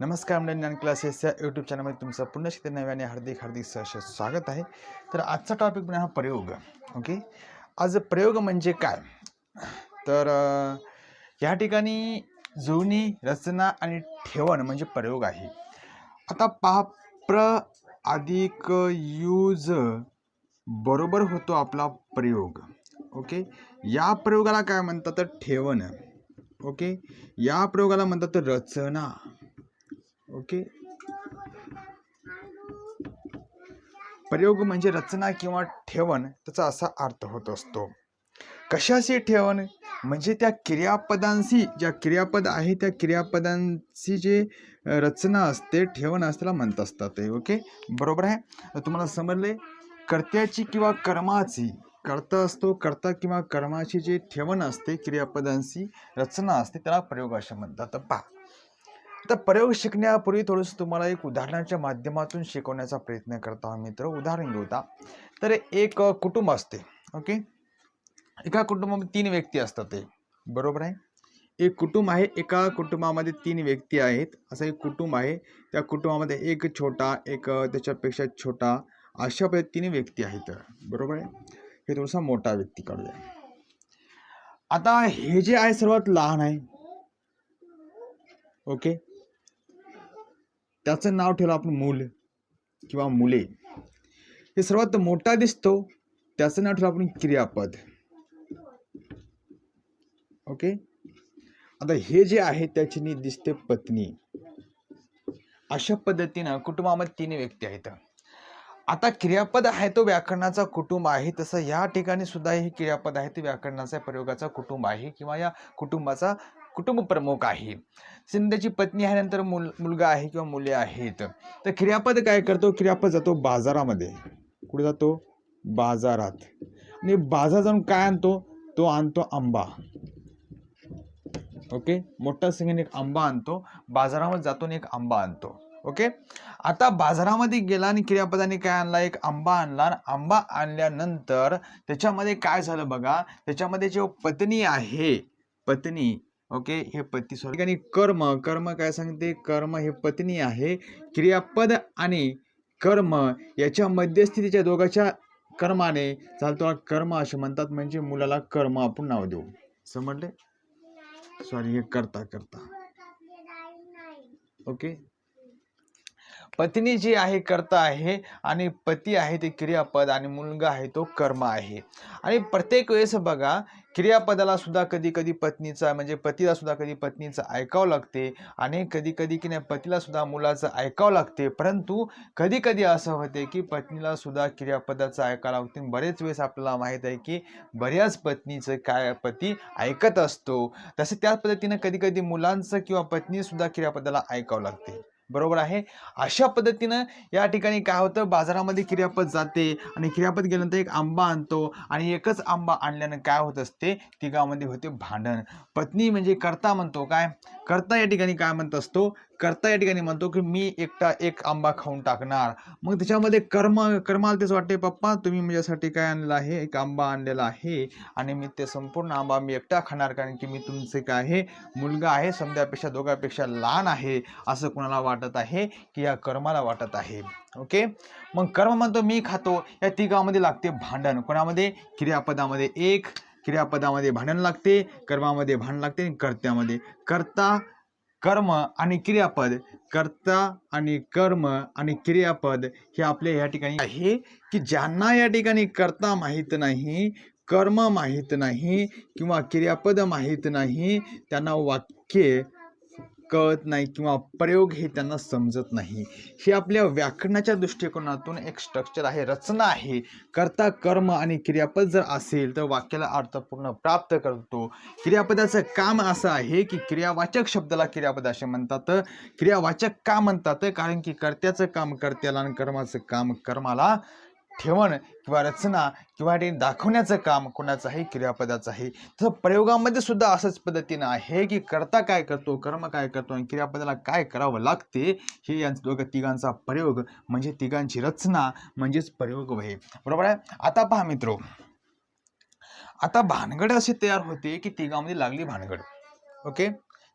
नमस्कार मंडळी ज्ञान क्लासेस या यूट्यूब चॅनलमध्ये तुमचं पुन्हा शिकते नव्याने हार्दिक हार्दिक सहर्ष स्वागत आहे. तर आजचा टॉपिक म्हणजे हा प्रयोग ओके आज प्रयोग म्हणजे काय? तर या ठिकाणी जुनी रचना आणि ठेवण म्हणजे प्रयोग आहे. आता पहा प्र अधिक यूज बरोबर होतो आपला प्रयोग ओके या प्रयोगाला काय म्हणतात? तर ठेवण ओके या प्रयोगाला म्हणतात रचना. ओके. प्रयोग म्हणजे रचना किंवा ठेवण त्याचा असा अर्थ होत असतो. कशाशी ठेवण? म्हणजे त्या क्रियापदांशी ज्या क्रियापद आहे त्या क्रियापदांची जे रचना असते ठेवण असताना त्याला म्हणत असतात ते ओके? बरोबर आहे? तुम्हाला समजले? कर्त्याची किंवा कर्माची कर्ता असतो कर्ता किंवा कर्माची जे ठेवण असते क्रियापदांची रचना असते त्याला प्रयोग असे म्हणतात. पहा. तर प्रयोग शिकण्यापूर्वी थोडंसं तुम्हाला एक उदाहरणाच्या माध्यमातून शिकवण्याचा प्रयत्न करता आहोत मित्र. उदाहरण घेऊता तर एक कुटुंब असते ओके? एका कुटुंबामध्ये तीन व्यक्ती असतात ते. बरोबर आहे? एक कुटुंब आहे एका कुटुंबामध्ये तीन व्यक्ती आहेत. असं एक कुटुंब आहे. त्या कुटुंबामध्ये एक छोटा एक त्याच्यापेक्षा छोटा अशा पद्धतीने व्यक्ती आहेत. बरोबर आहे? हे थोडासा मोठा व्यक्ती काढूया आता हे जे आहे सर्वात लहान आहे. ओके? त्याचं नाव ठेवलं आपण मूल किंवा मुले. हे सर्वात मोठा दिसतो त्याचं नाव ठेवलं आपण क्रियापद. ओके? आता हे जे आहे त्याची दिसते पत्नी. अशा पद्धतीनं कुटुंबामध्ये तीन व्यक्ती आहेत. आता क्रियापद आहे तो व्याकरणाचा कुटुंब आहे. तसं या ठिकाणी सुद्धा हे क्रियापद आहे ते व्याकरणाचा प्रयोगाचा कुटुंब आहे. किंवा या कुटुंबाचा कुटुंब प्रमुख आहे. शिंदेची पत्नी आहे नंतर मुल मुलगा आहे किंवा मुले आहेत. तर क्रियापद काय करतो? क्रियापद जातो बाजारामध्ये. कुठे जातो? बाजारात. आणि बाजार जाऊन काय आणतो? तो आणतो आंबा. ओके? मोठा सिंगाने एक आंबा आणतो. बाजारामध्ये जातो आणि एक आंबा आणतो. ओके? आता बाजारामध्ये गेला आणि क्रियापदाने काय आणला? एक आंबा आणला. आणि आंबा आणल्यानंतर त्याच्यामध्ये काय झालं बघा? त्याच्यामध्ये जे पत्नी आहे पत्नी ओके हे पती सॉरी आणि कर्म कर्म काय सांगते? कर्म हे पत्नी आहे क्रियापद आणि कर्म याच्या मध्यस्थितीच्या दोघाच्या कर्माने चालतो कर्म असे म्हणतात म्हणजे मुलाला कर्म आपण नाव देऊ. समजले? सॉरी हे करता करता. ओके? पत्नी जी आहे कर्ता आहे आणि पती आहे ते क्रियापद आणि मुलगा आहे तो कर्म आहे. आणि प्रत्येक वेळेस बघा क्रियापदाला सुद्धा कधी कधी पत्नीचा म्हणजे पतीला सुद्धा कधी पत्नीचं ऐकावं लागते आणि कधी कधी की नाही पतीला सुद्धा मुलाचं ऐकावं लागते. परंतु कधी कधी असं होते की पत्नीला सुद्धा क्रियापदाचं ऐकावं लागते बरेच वेळेस आपल्याला माहीत आहे की बऱ्याच पत्नीचं काय पती ऐकत असतो. तसं त्याच पद्धतीनं कधी कधी मुलांचं किंवा पत्नी सुद्धा क्रियापदाला ऐकावं लागते. बरोबर आहे. अशा पद्धतीनं या ठिकाणी काय होतं? बाजारामध्ये क्रियापद जाते आणि क्रियापद गेल्यानंतर एक आंबा आणतो आणि एकच आंबा आणल्यानं काय होत असते? तिघामध्ये होते भांडण. पत्नी म्हणजे कर्ता म्हणतो काय? कर्ता या ठिकाणी काय म्हणत असतो? करता या ठिकाणी म्हणतो की मी एकटा एक आंबा खाऊन टाकणार. मग त्याच्यामध्ये कर्म कर्माला तेच वाटते पप्पा तुम्ही माझ्यासाठी काय आणलं आहे? एक आंबा आणलेला आहे आणि मी ते संपूर्ण आंबा मी एकटा खाणार कारण की मी तुमचे काय आहे? मुलगा आहे समजापेक्षा दोघांपेक्षा लहान आहे असं कोणाला वाटत आहे की या कर्माला वाटत आहे? ओके? मग कर्म म्हणतो मी खातो. या तिघामध्ये लागते भांडण. कोणामध्ये? क्रियापदामध्ये एक क्रियापदामध्ये भांडण लागते कर्मामध्ये भांडण लागते आणि कर्त्यामध्ये. कर्ता कर्म आणि क्रियापद कर्ता आणि कर्म आणि क्रियापद हे आपल्या या ठिकाणी आहे की ज्यांना या ठिकाणी कर्ता माहीत नाही कर्म माहीत नाही किंवा क्रियापद माहीत नाही त्यांना वाक्य कळत नाही किंवा प्रयोग हे त्यांना समजत नाही. हे आपल्या व्याकरणाच्या दृष्टिकोनातून एक स्ट्रक्चर आहे रचना आहे. कर्ता कर्म आणि क्रियापद जर असेल तर वाक्याला अर्थपूर्ण प्राप्त करतो. क्रियापदाचं काम असं आहे की क्रियावाचक शब्दाला क्रियापद असे म्हणतात. क्रियावाचक का म्हणतात? कारण की कर्त्याचं काम कर्त्याला आणि कर्माचं काम कर्माला ठेवण किंवा रचना किंवा ते दाखवण्याचं काम कोणाचं आहे क्रियापदाचं आहे तसं प्रयोगामध्ये सुद्धा असंच पद्धतीनं आहे की करता काय करतो कर्म काय करतो आणि क्रियापदाला काय करावं लागते हे यांचं दोघं तिघांचा प्रयोग म्हणजे तिघांची रचना म्हणजेच प्रयोग आहे बरोबर आहे? आता पहा मित्रो. आता भानगड अशी तयार होते की तिघांमध्ये लागली भानगड. ओके?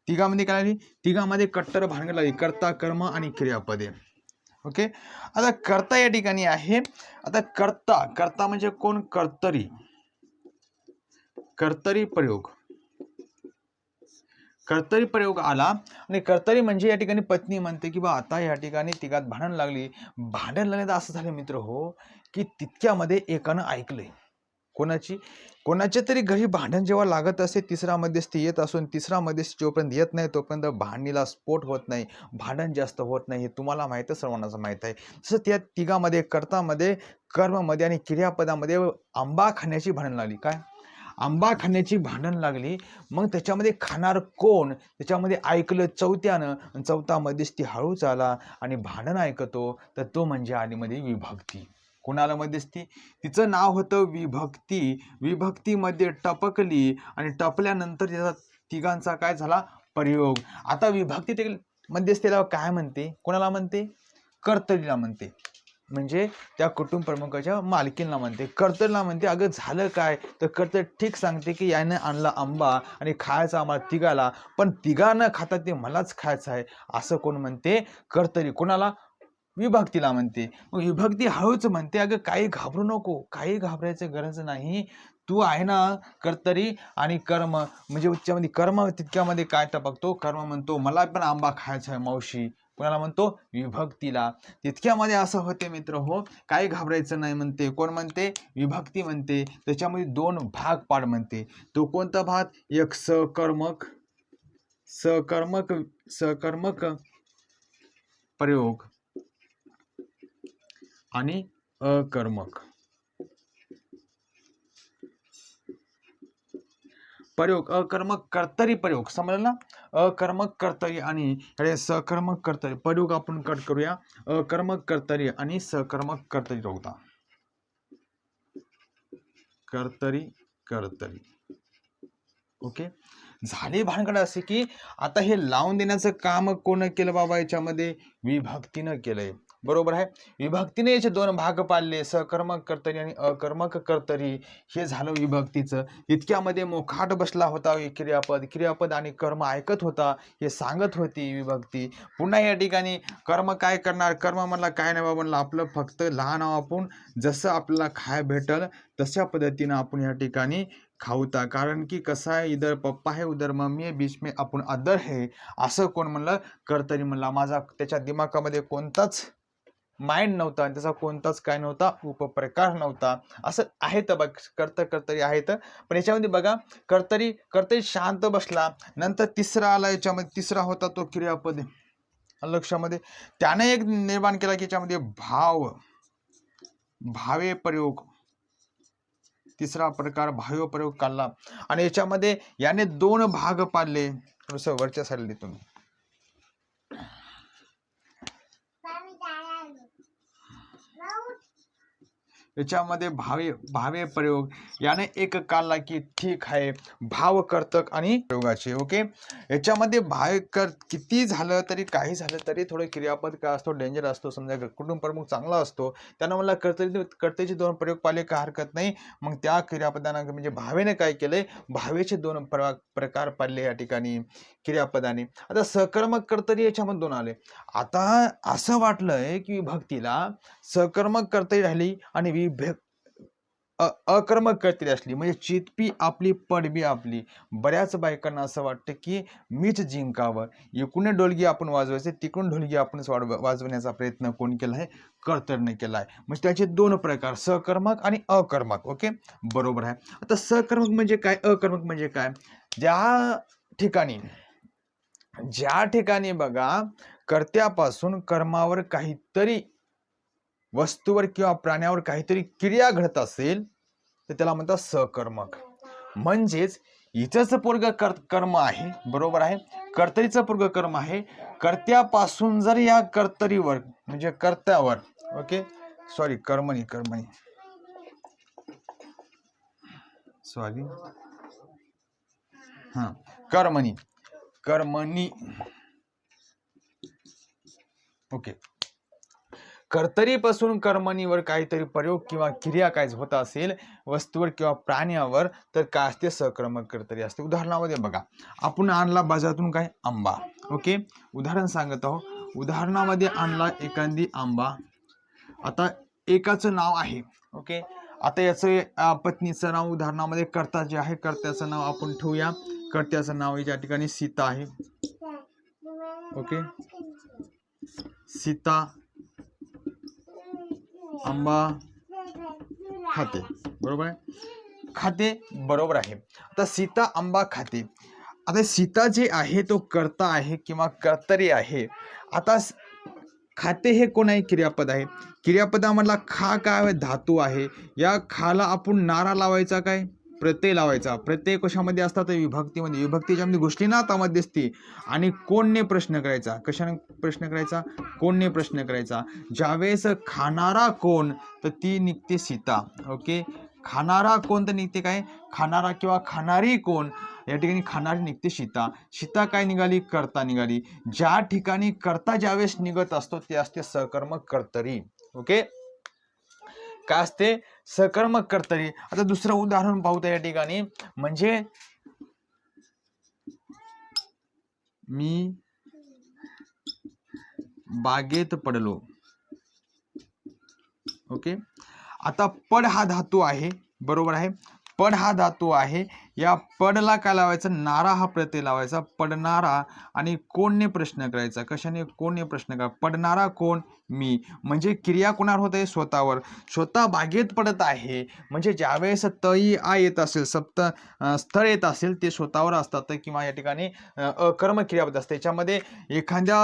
तिघामध्ये काय लागली? तिघामध्ये कट्टर भानगड लागली. कर्ता कर्म आणि क्रियापदे. ओके? आता कर्ता या ठिकाणी आहे. आता कर्ता कर्ता म्हणजे कोण? कर्तरी. कर्तरी प्रयोग. कर्तरी प्रयोग आला आणि कर्तरी म्हणजे या ठिकाणी पत्नी म्हणते की बा आता या ठिकाणी तिघात भांडण लागली. भांडण लागले तर असं झालं मित्र हो की तितक्यामध्ये एकानं ऐकलंय. कोणाची? कोणाच्या तरी घरी भांडण जेव्हा लागत असे तिसरा मध्यस्थी येत असून तिसरा मध्यस्थी जोपर्यंत येत नाही तोपर्यंत भांडणीला स्फोट होत नाही भांडण जास्त होत नाही हे तुम्हाला माहीत आहे सर्वांनाच माहीत आहे. तसं त्या तिघामध्ये कर्तामध्ये कर्ममध्ये आणि क्रियापदामध्ये आंबा खाण्याची भांडण लागली. काय? आंबा खाण्याची भांडण लागली. मग त्याच्यामध्ये खाणार कोण? त्याच्यामध्ये ऐकलं चौथ्यानं चौथा मध्यस्थी हळूच आला आणि भांडण ऐकतो तर तो म्हणजे आलीमध्ये विभक्ती. कोणाला मध्यस्थी तिचं नाव होतं विभक्ती. विभक्तीमध्ये टपकली आणि टपल्यानंतर त्याचा तिघांचा काय झाला? प्रयोग. आता विभक्ती ते मध्यस्थीला काय म्हणते? कोणाला म्हणते? कर्तरीला म्हणते. म्हणजे त्या कुटुंब प्रमुखाच्या मालकीला म्हणते. कर्तरीला म्हणते अगं झालं काय? तर कर्तर ठीक सांगते की यानं आणला आंबा आणि खायचा आम्हाला तिघाला पण तिघा न खाता ते मलाच खायचं आहे. असं कोण म्हणते? कर्तरी कोणाला? विभक्तीला म्हणते. मग विभक्ती हळूच म्हणते अगं काही घाबरू नको काही घाबरायचं गरज नाही. तू आहे ना कर्तरी आणि कर्म म्हणजे उच्चामध्ये कर्म तितक्यामध्ये काय टपकतो? कर्म म्हणतो मला पण आंबा खायचा आहे मावशी. कोणाला म्हणतो? विभक्तीला. तितक्यामध्ये असं होते मित्र हो काही घाबरायचं नाही म्हणते. कोण म्हणते? विभक्ती म्हणते. त्याच्यामध्ये दोन भाग पाड म्हणते. तो कोणता भाग? एक सकर्मक सकर्मक सकर्मक प्रयोग. आणि अकर्मक. प्रयोग अकर्मक कर्तरी प्रयोग. समजलं ना? अकर्मक कर्तरी आणि अरे सकर्मक कर्तरी. प्रयोग आपण कट करूया. अकर्मक कर्तरी आणि सकर्मक कर्तरी होता कर्तरी कर्तरी. ओके? झाले भानगड असे की आता हे लावून देण्याचं काम कोण केलं बाबा याच्यामध्ये? विभक्तीनं केलंय. बरोबर आहे. विभक्तीने याचे दोन भाग पाडले सकर्मक कर्तरी आणि अकर्मक कर्तरी हे झालं विभक्तीचं. इतक्यामध्ये मोखाट बसला होता क्रियापद. क्रियापद आणि कर्म ऐकत होता हे सांगत होती विभक्ती. पुन्हा या ठिकाणी कर्म काय करणार? कर्म म्हणला काय नाही बाबा म्हणलं आपलं फक्त लहान आपण. जसं आपल्याला खाय भेटल तशा पद्धतीनं आपण या ठिकाणी खाऊता. कारण की कसं आहे इधर पप्पा आहे उधर मम्मी आहे बीच में आपण अदर है. असं कोण म्हणलं? कर्तरी म्हणला माझा त्याच्या दिमागामध्ये कोणताच माइंड नव्हता आणि त्याचा कोणताच काय नव्हता उपप्रकार नव्हता. असं आहे तर बघ कर्त कर्तरी आहेत पण याच्यामध्ये बघा कर्तरी कर्तरी शांत बसला. नंतर तिसरा आला याच्यामध्ये तिसरा होता तो क्रियापद. लक्षामध्ये. त्याने एक निर्माण केला की याच्यामध्ये भाव. भावे प्रयोग. तिसरा प्रकार भाव्य प्रयोग काढला. आणि याच्यामध्ये याने दोन भाग पाडले. थोडस वरच्या साईडला तुम्ही मी याच्यामध्ये भावे भावे प्रयोग. याने एक काढला की ठीक आहे भाव कर्तक आणि प्रयोगाचे ओके? याच्यामध्ये भाव कर किती झालं तरी काही झालं तरी थोडं क्रियापद काय असतो डेंजर असतो समजा कुटुंब प्रमुख चांगला असतो त्यानं मला कर्तरी कर्तेचे दोन प्रयोग पाहिले का हरकत नाही. मग त्या क्रियापदानं म्हणजे भावेने काय केलंय भावेचे दोन प्र प्रकार पाडले या ठिकाणी क्रियापदाने. आता सकर्मक कर्तरी याच्यामध्ये दोन आले. आता असं वाटलंय की विभक्तीला सकर्मक कर्तरी राहिली आणि आपली अ- अक्रमक कर्तरी असली. म्हणजे चितपी आपली पडबी आपली. बऱ्याच बायकांना असं वाटतं की मीच जिंकावं. इकडून डोलगी आपण वाजवायचे तिकडून ढोलगी आपणच वाढ वाजवण्याचा प्रयत्न कोण केला आहे? कर्तरने केला आहे. म्हणजे त्याचे दोन प्रकार सकर्मक आणि अकर्मक. ओके? बरोबर आहे. आता सकर्मक म्हणजे काय? अकर्मक म्हणजे काय? ज्या ठिकाणी ज्या ठिकाणी बघा कर्त्यापासून कर्मावर काहीतरी वस्तूवर किंवा प्राण्यावर काहीतरी क्रिया घडत असेल तर त्याला म्हणतात सकर्मक म्हणजेच हिचंच पूर्ग कर कर्म आहे. बरोबर आहे? कर्तरीचं पोरग कर्म आहे. कर्त्यापासून जर या कर्तरीवर म्हणजे कर्त्यावर ओके? सॉरी कर्मणी कर्मणी. सॉरी हां. कर्मणी. कर्मणी. ओके. कर्तरीपासून कर्मणीवर काहीतरी प्रयोग किंवा क्रिया काय होत असेल वस्तूवर किंवा प्राण्यावर तर काय असते सकर्मक कर्तरी असते. उदाहरणामध्ये बघा आपण आणला बाजारातून काय? आंबा. ओके? उदाहरण सांगत आहो उदाहरणामध्ये आणला एखादी आंबा. आता एकाचं नाव आहे. ओके? आता याचं पत्नीचं नाव उदाहरणामध्ये कर्ता जे आहे कर्त्याचं नाव आपण ठेवूया. कर्त्याचं नाव या ठिकाणी सीता आहे. ओके? सीता आंबा खाते बरोबर आहे? खाते बरोबर आहे. आता सीता आंबा खाते. आता सीता जे आहे तो कर्ता आहे किंवा कर्तरी आहे. आता खाते हे कोण आहे क्रियापद आहे? क्रियापदामधला खा काय? धातू आहे. या खाला आपण नारा लावायचा काय? प्रत्यय लावायचा. प्रत्यय कशामध्ये असतात? विभक्तीमध्ये. विभक्तीच्या मध्ये गोष्टी नातामध्ये असते आणि कोणने प्रश्न करायचा? कशाने प्रश्न करायचा? कोणने प्रश्न करायचा? ज्यावेळेस खाणारा कोण तर ती निघते सीता. ओके? खाणारा कोण तर निघते काय? खाणारा किंवा खाणारी कोण या ठिकाणी खाणारी निघते सीता. सीता काय निघाली? कर्ता निघाली. ज्या ठिकाणी कर्ता ज्यावेळेस निघत असतो ते असते सकर्मक कर्तरी. ओके? काय असते? सकर्मक कर्तरी. आता दुसरं उदाहरण पाहूत या ठिकाणी. म्हणजे मी बागेत पडलो. ओके? आता पड हा धातू आहे. बरोबर आहे? पड हा धातू आहे. या पडला काय लावायचा? नारा हा प्रत्यय लावायचा. पडणारा आणि कोणने प्रश्न करायचा? कशाने कोणने प्रश्न करा? पडणारा कोण? मी. म्हणजे क्रिया कोणावर होत आहे? स्वतःवर. स्वतः बागेत पडत आहे. म्हणजे ज्यावेळेस तई आ येत असेल सप्त स्थळ येत असेल ते स्वतःवर असतात किंवा या ठिकाणी अकर्म क्रियापद असते. याच्यामध्ये एखाद्या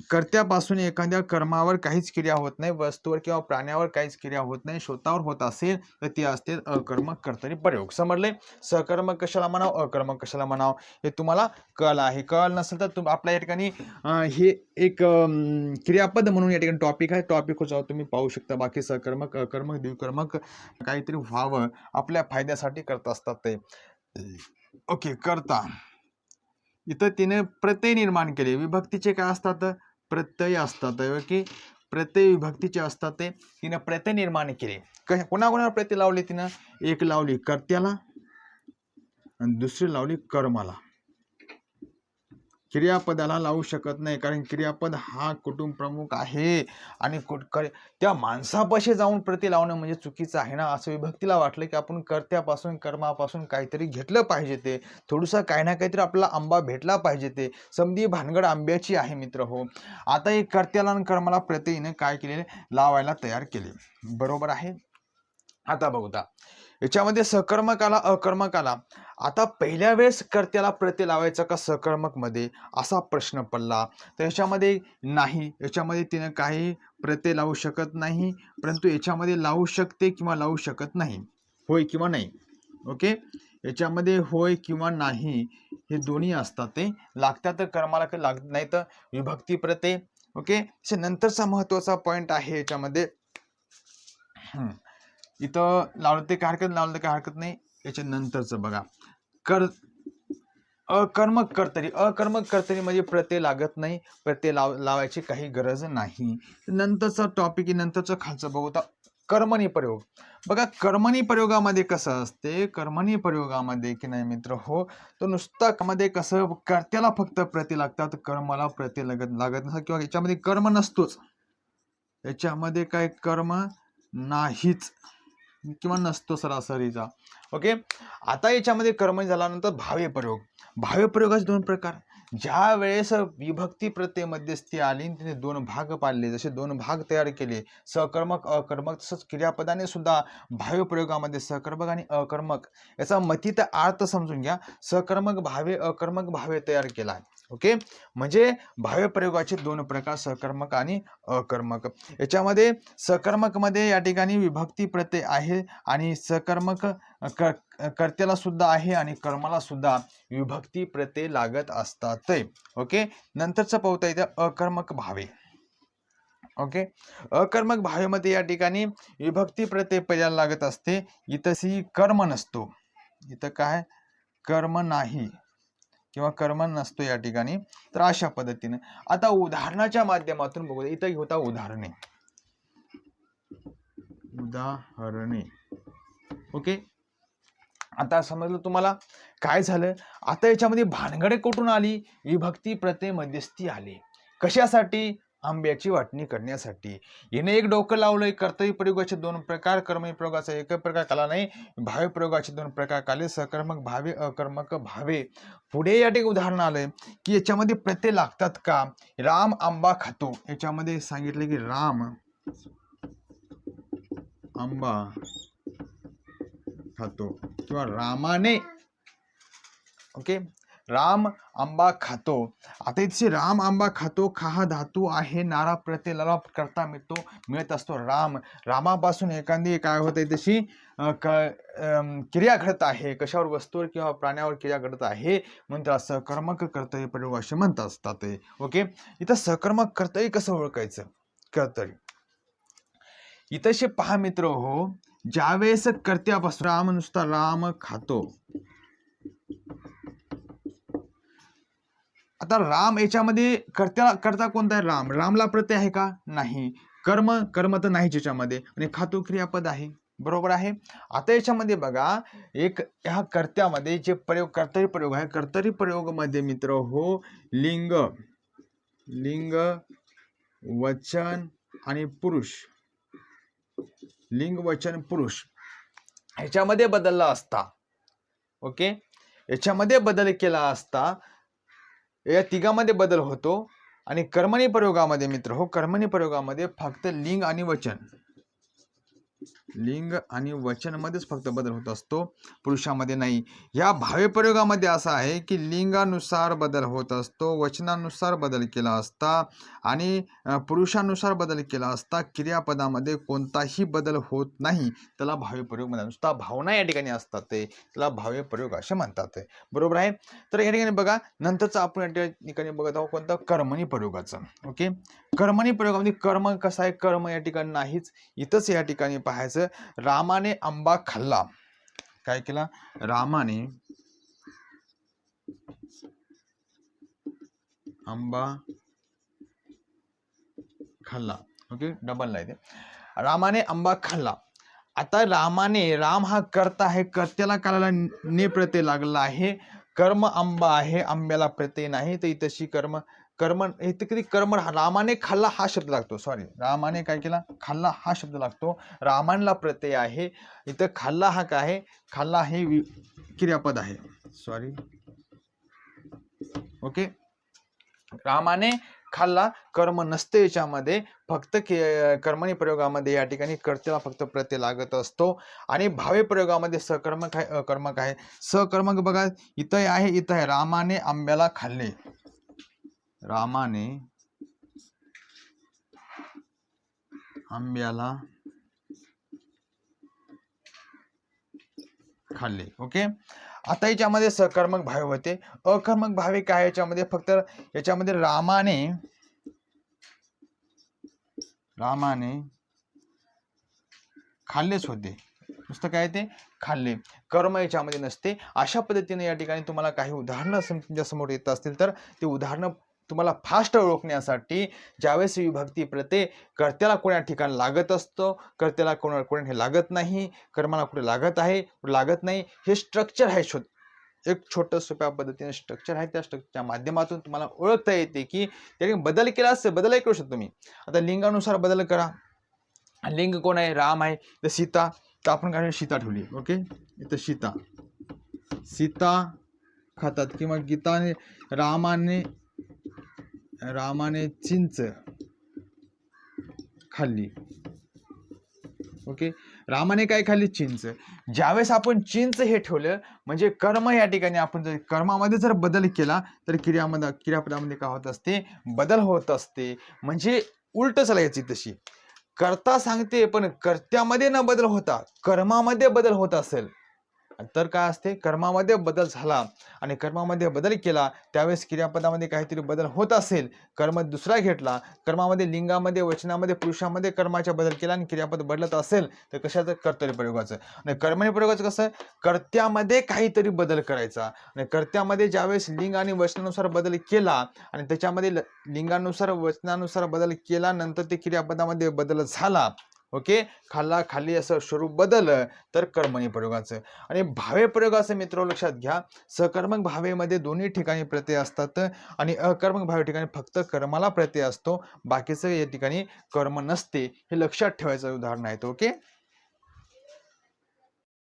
कर्त्यापासून एखाद्या कर्मावर काहीच क्रिया होत नाही वस्तूवर किंवा प्राण्यावर काहीच क्रिया होत नाही स्वतःवर होत असेल तर ती असते अकर्मक कर्तरी प्रयोग. समजले? सकर्मक कशाला म्हणावं? अकर्मक कशाला म्हणावं? हे तुम्हाला कळ आहे. कळ नसेल तर तुम आपल्या या ठिकाणी हे एक क्रियापद म्हणून या ठिकाणी टॉपिक आहे. टॉपिक जाऊ तुम्ही पाहू शकता. बाकी सकर्मक अकर्मक द्विकर्मक काहीतरी व्हावं आपल्या फायद्यासाठी करत असतात ते. ओके करता. इथं तिने प्रत्यय निर्माण केले. विभक्तीचे काय असतात? प्रत्यय असतात. की प्रत्यय विभक्तीचे असतात ते तिनं प्रत्यय निर्माण केले. क कोणाकोणाला प्रत्यय लावले तिनं? एक लावली कर्त्याला आणि दुसरी लावली कर्माला. क्रियापदाला लावू शकत नाही. कारण क्रियापद हा कुटुंब प्रमुख आहे. आणि कुट कर त्या माणसापाशी जाऊन प्रती लावणं म्हणजे चुकीचं आहे ना? असं विभक्तीला वाटलं की आपण कर्त्यापासून कर्मापासून काहीतरी घेतलं पाहिजे ते. थोडंसं काही ना काहीतरी आपला आंबा भेटला पाहिजे ते. समधी भानगड आंब्याची आहे मित्र हो. आता एक कर्त्याला आणि कर्माला प्रतीने काय केलेले? लावायला तयार केले. बरोबर आहे? आता बघूता याच्यामध्ये सकर्मकाला अकर्मकाला. आता पहिल्या वेळेस कर्त्याला प्रत्यय लावायचा का सकर्मकमध्ये असा प्रश्न पडला. तर याच्यामध्ये नाही. याच्यामध्ये तिने काही प्रत्यय लावू शकत नाही परंतु याच्यामध्ये लावू शकते किंवा लावू शकत नाही. होय किंवा नाही. ओके? याच्यामध्ये होय किंवा नाही हे दोन्ही असतात ते. लागतात तर कर्माला काही लागत नाही तर विभक्ती प्रत्यय ओके? त्याच्या नंतरचा महत्त्वाचा पॉईंट आहे याच्यामध्ये. इथं लावलं ते काय हरकत लावलं ते काय हरकत नाही. याच्या नंतरचं बघा. कर अकर्मक कर्तरी अकर्मक कर्तरी म्हणजे प्रत्यय लागत नाही प्रत्यय लाव लावायची काही गरज नाही. नंतरचा टॉपिक नंतरचं खालचं बघू तर कर्मणी प्रयोग. बघा कर्मणी प्रयोगामध्ये कसं असते? कर्मणी प्रयोगामध्ये की नाही मित्र? हो तो नुसता मध्ये कसं कर्त्याला फक्त प्रती लागतात कर्माला प्रती लागत लागत नसतात किंवा याच्यामध्ये कर्म नसतोच. याच्यामध्ये काय कर्म नाहीच. किंवा नसतो सरासरीचा. ओके आता याच्यामध्ये कर्म झाल्यानंतर भावे प्रयोग. भावे प्रयोगाचे दोन प्रकार. ज्या वेळेस विभक्ती प्रत्यय मध्यस्थी आली तिने दोन भाग पाडले. जसे दोन भाग तयार केले सकर्मक अकर्मक तसंच क्रियापदाने सुद्धा भावे प्रयोगामध्ये सकर्मक आणि अकर्मक याचा मतीत अर्थ समजून घ्या. सकर्मक भावे अकर्मक भावे तयार केला. आहे ओके? म्हणजे भावे प्रयोगाचे दोन प्रकार सकर्मक आणि अकर्मक. याच्यामध्ये सकर्मकमध्ये या ठिकाणी विभक्ती प्रत्यय आहे आणि सकर्मक कर्त्याला सुद्धा आहे आणि कर्माला सुद्धा विभक्ती प्रत्यय लागत असतात. ओके? नंतरचं पाहता येतं अकर्मक भावे. ओके? अकर्मक भावेमध्ये या ठिकाणी विभक्ती प्रत्यय पहिल्याला लागत असते. इथं कर्म नसतो. इथं काय? कर्म नाही. किंवा कर्म नसतो या ठिकाणी तर अशा पद्धतीने. आता उदाहरणाच्या माध्यमातून बघू इथं होता उदाहरणे. उदाहरणे. ओके? आता समजलं तुम्हाला? काय झालं? आता याच्यामध्ये भानगडे कुठून आली? विभक्ती प्रत्यय मध्यस्थी आली. कशासाठी? आंब्याची वाटणी करण्यासाठी. हिने एक डोकं लावलंय कर्तव्य प्रयोगाचे दोन प्रकार कर्मय प्रयोगाचा एक प्रकार काला नाही भावे प्रयोगाचे दोन प्रकार काले सकर्मक भावे अकर्मक भावे. पुढे या ठिकाणी उदाहरण आलंय की याच्यामध्ये प्रत्यय लागतात का? राम आंबा खातो. याच्यामध्ये सांगितले की राम आंबा खातो किंवा रामाने ओके? राम आंबा खातो. आता इथे राम आंबा खातो खा हा धातू आहे नारा प्रत्येला करता मिळतो मिळत असतो राम. रामापासून एखादी काय होते तशी क क्रिया घडत आहे. कशावर वस्तूवर किंवा प्राण्यावर क्रिया घडत आहे म्हणून त्याला सकर्मक कर्तव्य प्रयोग असे म्हणत असतात ओके? इथं सहकर्मक कर्तव्य कसं ओळखायचं? कर्तव्य इथंशे पहा मित्र हो ज्यावेळेस कर्त्यापासून राम नुसता राम खातो आता राम याच्यामध्ये कर्त्या कर्ता कोणता आहे? राम. रामला प्रत्यय आहे का? नाही. कर्म कर्म तर नाहीच याच्यामध्ये. आणि खातू क्रियापद आहे. बरोबर आहे? आता याच्यामध्ये बघा एक ह्या कर्त्यामध्ये जे प्रयोग कर्तरी प्रयोग आहे. कर्तरी प्रयोगमध्ये मित्र हो लिंग. लिंग वचन आणि पुरुष. लिंग वचन पुरुष. ह्याच्यामध्ये बदलला असता. ओके? याच्यामध्ये बदल केला असता. या तिघामध्ये बदल होतो. आणि कर्मणी प्रयोगामध्ये मित्र हो कर्मणी प्रयोगामध्ये फक्त लिंग आणि वचन. लिंग आणि वचनमध्येच फक्त बदल होत असतो पुरुषामध्ये नाही. या भावे प्रयोगामध्ये असं आहे की लिंगानुसार बदल होत असतो वचनानुसार बदल केला असता आणि पुरुषानुसार बदल केला असता क्रियापदामध्ये कोणताही बदल होत नाही. त्याला भावे प्रयोग म्हणतात. नुसता भावना या ठिकाणी असतात ते. त्याला भावे प्रयोग असे म्हणतात बरोबर आहे? तर या ठिकाणी बघा नंतरचं आपण या ठिकाणी बघत आहोत कोणतं? कर्मणी प्रयोगाचं. ओके? कर्मणी प्रयोगामध्ये कर्म कसं आहे? कर्म या ठिकाणी नाहीच. इथंच या ठिकाणी पाहायचं रामाने आंबा खाल्ला. काय केला? रामाने आंबा खाल्ला. ओके डबल नाही ते. रामाने आंबा खाल्ला. आता रामाने राम हा कर्ता आहे कर्त्याला कालाला ने प्रत्यय लागला आहे. कर्म आंबा आहे आंब्याला प्रत्यय नाही. तर इथंशी कर्म कर्मण इथे कधी कर्मण रामाने खाल्ला हा शब्द लागतो सॉरी रामाने काय केला? खाल्ला हा शब्द लागतो. रामानला प्रत्यय आहे. इथं खाल्ला हा काय आहे? खाल्ला हे वि- क्रियापद आहे. सॉरी ओके रामाने खाल्ला कर्म नसते याच्यामध्ये. फक्त के कर्मणी प्रयोगामध्ये या ठिकाणी कर्त्याला फक्त प्रत्यय लागत असतो. आणि भावे प्रयोगामध्ये सकर्मक आहे अकर्मक आहे. सकर्मक बघा इथं आहे इथं आहे. रामाने आंब्याला खाल्ले. रामाने आंब्याला खाल्ले ओके आता याच्यामध्ये सकर्मक भावे होते. अकर्मक भावे काय याच्यामध्ये? फक्त याच्यामध्ये रामाने रामाने खाल्लेच होते. नुसतं काय ते? खाल्ले. कर्म याच्यामध्ये नसते. अशा पद्धतीने या ठिकाणी तुम्हाला काही उदाहरणं सम- तुमच्यासमोर येत असतील तर ते उदाहरणं तुम्हाला फास्ट ओळखण्यासाठी ज्यावेळेस विभक्ती प्रत्यय कर्त्याला कोण्या ठिकाणी लागत असतो कर्त्याला कोणा कोणा हे लागत नाही कर्माला कुठे लागत आहे कुठे लागत नाही हे स्ट्रक्चर आहे शोध. एक छोटं सोप्या पद्धतीने स्ट्रक्चर आहे त्या स्ट्रक्चरच्या माध्यमातून तुम्हाला ओळखता येते की त्या बदल केला असेल बदलही करू शकतो तुम्ही. आता लिंगानुसार बदल करा. लिंग कोण आहे? राम आहे. तर सीता. तर आपण काय सीता ठेवली. ओके? इथं सीता. सीता खातात किंवा गीताने रामाने रामाने चिंच खाल्ली. ओके रामाने काय खाल्ली? चिंच. ज्यावेळेस आपण चिंच हे ठेवलं म्हणजे कर्म या ठिकाणी आपण जर कर्मामध्ये जर बदल केला तर क्रियामध्ये क्रियापदामध्ये काय होत असते? बदल होत असते. म्हणजे उलट चालायची तशी. कर्ता सांगते पण कर्त्यामध्ये न बदल होता कर्मामध्ये बदल होत असेल. तर काय असते? कर्मामध्ये बदल झाला आणि कर्मामध्ये बदल केला त्यावेळेस क्रियापदामध्ये काहीतरी बदल होत असेल कर्म दुसरा घेतला कर्मामध्ये लिंगामध्ये वचनामध्ये पुरुषामध्ये कर्माचा बदल केला आणि क्रियापद बदलत असेल तर कशाचं? कर्तव्य प्रयोगाचं. आणि कर्मणी प्रयोगाचं कसं? कर्त्यामध्ये काहीतरी बदल करायचा. आणि कर्त्यामध्ये ज्यावेळेस लिंग आणि वचनानुसार बदल केला आणि त्याच्यामध्ये ल- लिंगानुसार वचनानुसार बदल केला नंतर ते क्रियापदामध्ये बदल झाला ओके? खाल्ला खाली असं स्वरूप बदललं तर कर्मणी प्रयोगाचं. आणि भावे प्रयोगाचं मित्र लक्षात घ्या सकर्मक भावेमध्ये दोन्ही ठिकाणी प्रत्यय असतात आणि अकर्मक भावे ठिकाणी फक्त कर्माला प्रत्यय असतो बाकीचं या ठिकाणी कर्म नसते हे लक्षात ठेवायचं उदाहरण आहे ओके?